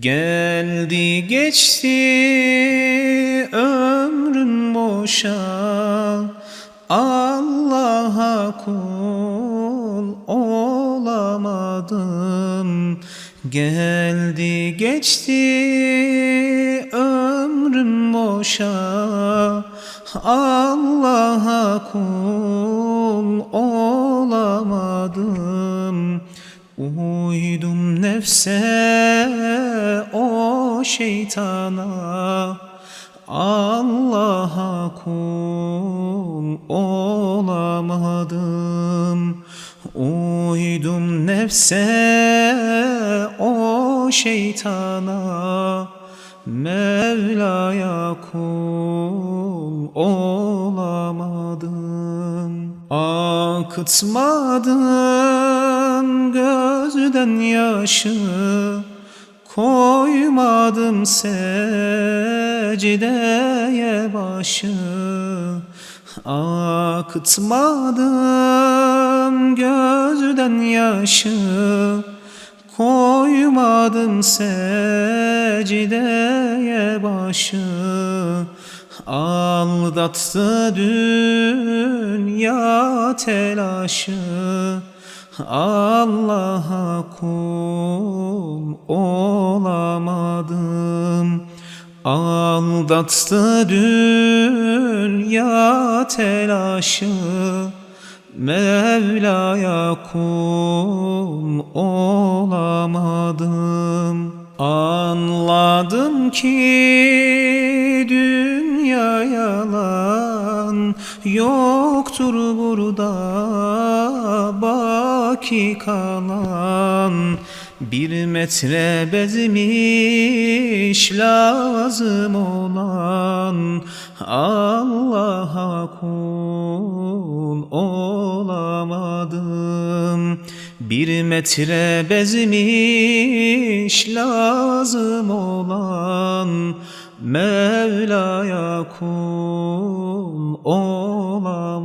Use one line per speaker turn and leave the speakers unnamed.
Geldi geçti ömrüm boşa. Allah'a kul olamadım. Geldi geçti ömrüm boşa. Allah'a kul Uydum nefse o şeytana. Allah'a kul olamadım. Uydum nefse o şeytana. Mevla'ya kul olamadım Akıtmadım gözden yaşı Koymadım secdeye başı. Akıtmadım gözden yaşı Koymadım secdeye başı. Aldattı dünya telaşı. Allah'a kul olamadım. Aldattı dünya telaşı. Mevla'ya kul olamadım. Anladım ki yalan Yoktur burada baki kalan. Bir metre bezmiş lazım olan Allah'a kul olamadım Bir metre bezmiş lazım olan Mevla'ya kul olamadım